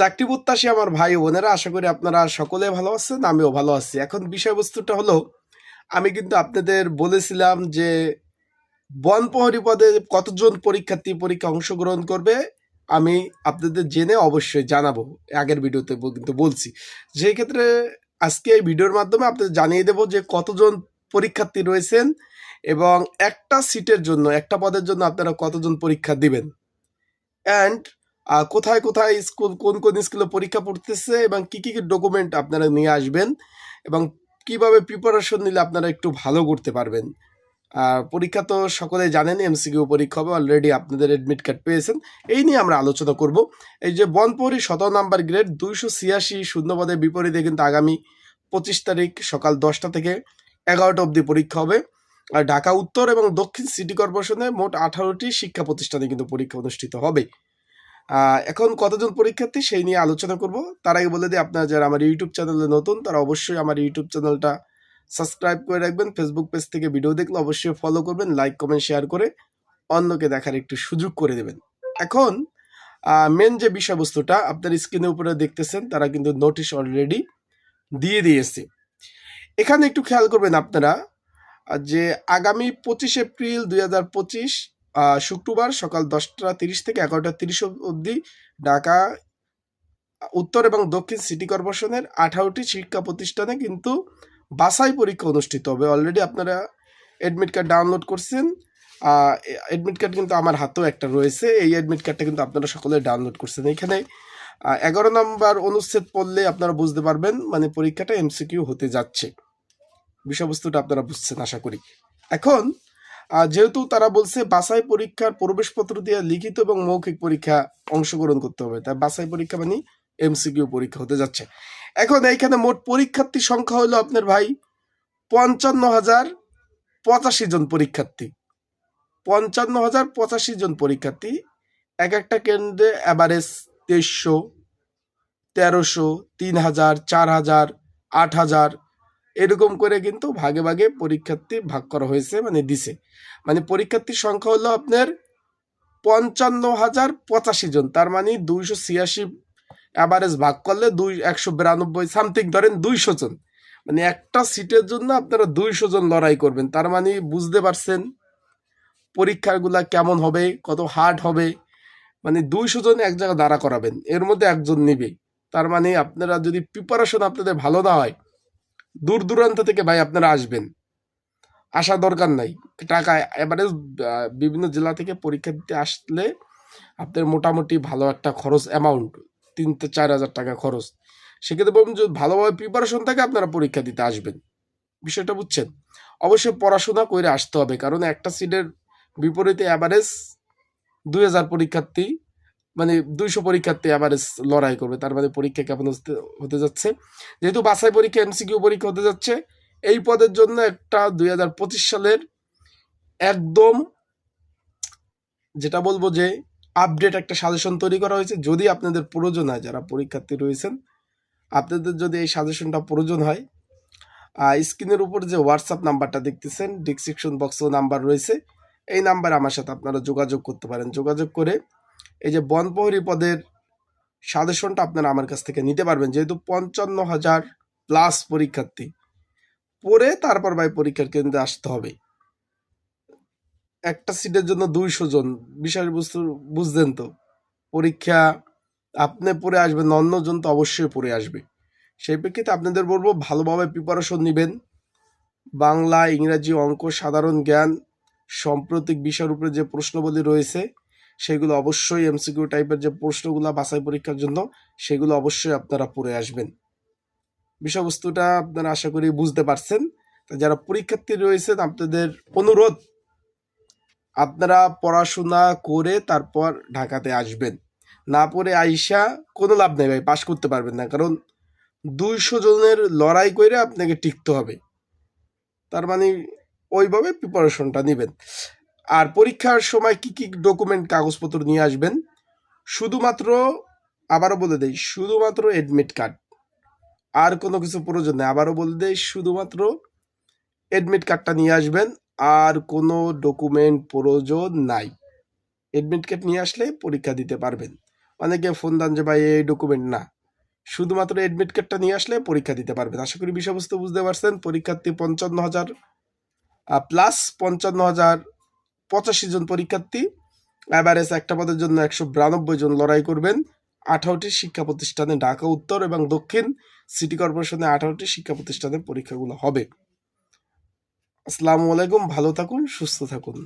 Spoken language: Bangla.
চাকরি প্রত্যাশী আমার ভাই বোনেরা, আশা করি আপনারা সকলে ভালো আছেন, আমিও ভালো আছি। এখন বিষয়বস্তুটা হলো, আমি কিন্তু আপনাদের বলেছিলাম যে বনপ্রহরী পদে কতজন পরীক্ষার্থী পরীক্ষা অংশগ্রহণ করবে, আমি আপনাদের জেনে অবশ্যই জানাব, আগের ভিডিওতে কিন্তু বলছি। সেই ক্ষেত্রে আজকে এই ভিডিওর মাধ্যমে আপনাদের জানিয়ে দেবো যে কতজন পরীক্ষার্থী রয়েছেন এবং একটা সিটের জন্য, একটা পদের জন্য আপনারা কতজন পরীক্ষা দিবেন। অ্যান্ড কোথায় কোথায় স্কুল, কোন কোন স্কুলে পরীক্ষা পড়তেছে এবং কি কি ডকুমেন্ট আপনারা নিয়ে আসবেন এবং কীভাবে প্রিপারেশন নিলে আপনারা একটু ভালো করতে পারবেন। আর পরীক্ষা তো সকলে জানেন এমসিকিউ পরীক্ষা হবে অলরেডি আপনাদের এডমিট কার্ড পেয়েছেন। এই নিয়ে আমরা আলোচনা করব। এই যে বনপরি সতেরো নাম্বার গ্রেড দুইশো ছিয়াশি শূন্যপদের বিপরীতে কিন্তু আগামী পঁচিশ তারিখ সকাল দশটা থেকে এগারোটা অবধি পরীক্ষা হবে। আর ঢাকা উত্তর এবং দক্ষিণ সিটি কর্পোরেশনে মোট আঠারোটি শিক্ষা প্রতিষ্ঠানে কিন্তু পরীক্ষা অনুষ্ঠিত হবে। এখন কতজন পরীক্ষার্থী সেই নিয়ে আলোচনা করব। তার আগে বলে দিই, আপনারা যারা আমার ইউটিউব চ্যানেলে নতুন, তারা অবশ্যই আমার ইউটিউব চ্যানেলটা সাবস্ক্রাইব করে রাখবেন। ফেসবুক পেজ থেকে ভিডিও দেখলে অবশ্যই ফলো করবেন লাইক কমেন্ট শেয়ার করে অন্যকে দেখার একটু সুযোগ করে দেবেন। এখন মেন যে বিষয়বস্তুটা আপনার স্ক্রিনের উপরে দেখতেছেন, তারা কিন্তু নোটিশ অলরেডি দিয়ে দিয়েছে। এখানে একটু খেয়াল করবেন আপনারা, যে আগামী পঁচিশ এপ্রিল দুই হাজার পঁচিশ শুক্রবার সকাল দশটা তিরিশ থেকে এগারোটা তিরিশ অবধি ঢাকা, উত্তর এবং দক্ষিণ সিটি কর্পোরেশনের আঠারোটি শিক্ষা প্রতিষ্ঠানে কিন্তু বাসাই পরীক্ষা অনুষ্ঠিত হবে। অলরেডি আপনারা অ্যাডমিট কার্ড ডাউনলোড করছেন। অ্যাডমিট কার্ড কিন্তু আমার হাতেও একটা রয়েছে। এই অ্যাডমিট কার্ডটা কিন্তু আপনারা সকলে ডাউনলোড করছেন। এখানে এগারো নম্বর অনুচ্ছেদ পড়লে আপনারা বুঝতে পারবেন মানে পরীক্ষাটা এমসিকিউ হতে যাচ্ছে। বিষয়বস্তুটা আপনারা বুঝছেন, আশা করি। এখন যেহেতু তারা বলছে বাছাই পরীক্ষার প্রবেশপত্র দিয়ে লিখিত এবং মৌখিক পরীক্ষা অংশগ্রহণ করতে হবে। তাই বাছাই পরীক্ষা মানে এমসিকিউ পরীক্ষা হতে যাচ্ছে। এখন এইখানে মোট পরীক্ষার্থী সংখ্যা হলো আপনার ভাই পঞ্চান্ন হাজার পঁচাশি জন পরীক্ষার্থী। পঞ্চান্ন হাজার পঁচাশি জন পরীক্ষার্থী। এক একটা কেন্দ্রে অ্যাভারেজ তেইশশো, তেরোশো তিন হাজার চার হাজার আট হাজার এরকম করে কিন্তু ভাগে ভাগে পরীক্ষার্থী ভাগ করা হয়েছে মানে দিছে। মানে পরীক্ষার্থীর সংখ্যা হলো আপনার পঞ্চান্ন হাজার পঁচাশি জন। তার মানে দুইশো ছিয়াশি অ্যাভারেজ ভাগ করলে দুই, একশো বিরানব্বই সামথিং ধরেন দুইশো জন। মানে একটা সিটের জন্য আপনারা দুইশো জন লড়াই করবেন। তার মানে বুঝতে পারছেন পরীক্ষাগুলা কেমন হবে, কত হার্ড হবে। মানে দুইশো জন এক জায়গায় দাঁড়া করাবেন, এর মধ্যে একজন নিবে। তার মানে আপনারা যদি প্রিপারেশন আপনাদের ভালো না হয় দূর দূরান্ত থেকে ভাই আপনারা আসবেন। আসা দরকার নাই। টাকা এবারে বিভিন্ন জেলা থেকে পরীক্ষা দিতে আসলে আপনার মোটামুটি ভালো একটা খরচ অ্যামাউন্ট তিন চার হাজার টাকা খরচ। সেক্ষেত্রে বলবেন যদি ভালোভাবে প্রিপারেশন থাকে আপনারা পরীক্ষা দিতে আসবেন। বিষয়টা বুঝছেন? অবশ্যই পড়াশোনা করে আসতে হবে। কারণ একটা সিটের বিপরীতে অ্যাভারেজ দুই হাজার পরীক্ষার্থী মানে দুইশো পরীক্ষার্থী আবার লড়াই করবে, তার মানে পরীক্ষা কেমন হতে- যাচ্ছে? যেহেতু বাছাই পরীক্ষা, এমসিকিউ পরীক্ষা হতে যাচ্ছে, এই পদের জন্য একটা দুই হাজার পঁচিশ সালের একদম যেটা বলব যে আপডেট একটা সাজেশন তৈরি করা হয়েছে। যদি আপনাদের প্রয়োজন হয়, যারা পরীক্ষার্থী রয়েছেন, আপনাদের যদি এই সাজেশনটা প্রয়োজন হয় আর স্ক্রিনের উপর যে হোয়াটসঅ্যাপ নাম্বারটা দেখতেছেন ডিসক্রিপশন বক্সেও নাম্বার রয়েছে। এই নাম্বারে আমার সাথে আপনারা যোগাযোগ করতে পারেন। যোগাযোগ করে এই যে বনপ্রহরী পদের সাজেশনটা আপনারা আমার কাছ থেকে নিতে পারবেন, যেহেতু পঞ্চান্ন হাজার প্লাস পরীক্ষার্থী। পরে তারপর ভাই পরীক্ষার কেন্দ্রে আসতে হবে। একটা সিটের জন্য দুইশো জন বিষয় বস্তু বুঝতেন তো। পরীক্ষা আপনি পড়ে আসবেন, অন্যজন তো অবশ্যই পড়ে আসবে। সেই প্রেক্ষিতে আপনাদের বলব, ভালোভাবে প্রিপারেশন নেবেন। বাংলা, ইংরাজি অঙ্ক, সাধারণ জ্ঞান, সাম্প্রতিক বিষয়ের উপরে যে প্রশ্নবলী রয়েছে সেগুলো অবশ্যই এমসিকিউ টাইপের যে প্রশ্নগুলো বাছাই পরীক্ষার জন্য, সেগুলো অবশ্যই আপনারা পড়ে আসবেন। বিষয়বস্তুটা আপনারা আশা করি বুঝতে পারছেন। যারা পরীক্ষার্থী রয়েছেন, আপনাদের অনুরোধ, আপনারা পড়াশোনা করে তারপর ঢাকাতে আসবেন। না পড়ে আইসা কোনো লাভ নেই ভাই, পাশ করতে পারবেন না। কারণ দুইশো জনের লড়াই করে আপনাকে টিকতে হবে। তার মানে ওইভাবে প্রিপারেশনটা নেবেন। আর পরীক্ষার সময় কি কি ডকুমেন্ট কাগজপত্র নিয়ে আসবেন? শুধুমাত্র, আবারও বলে দেই, শুধুমাত্র এডমিট কার্ড আর কোনো কিছু প্রয়োজন নেই। আবারও বলে দেই, শুধুমাত্র এডমিট কার্ডটা নিয়ে আসবেন। আর কোনো ডকুমেন্ট প্রয়োজন নাই। এডমিট কার্ড নিয়ে আসলে পরীক্ষা দিতে পারবেন। অনেকে ফোন দেন যে, ভাই, এই ডকুমেন্ট না। শুধুমাত্র এডমিট কার্ডটা নিয়ে আসলে পরীক্ষা দিতে পারবেন। আশা করি বিষয়বস্তু বুঝতে পারছেন। পরীক্ষার্থী পঞ্চান্ন হাজার প্লাস পঞ্চান্ন হাজার পঁচাশি জন পরীক্ষার্থী অ্যাভারেজ একটা পদের জন্য একশো বিরানব্বই জন লড়াই করবেন। আঠারোটি শিক্ষা প্রতিষ্ঠানে ঢাকা উত্তর এবং দক্ষিণ সিটি কর্পোরেশনে আঠারোটি শিক্ষা প্রতিষ্ঠানে পরীক্ষাগুলো হবে। আসসালামু আলাইকুম, ভালো থাকুন, সুস্থ থাকুন।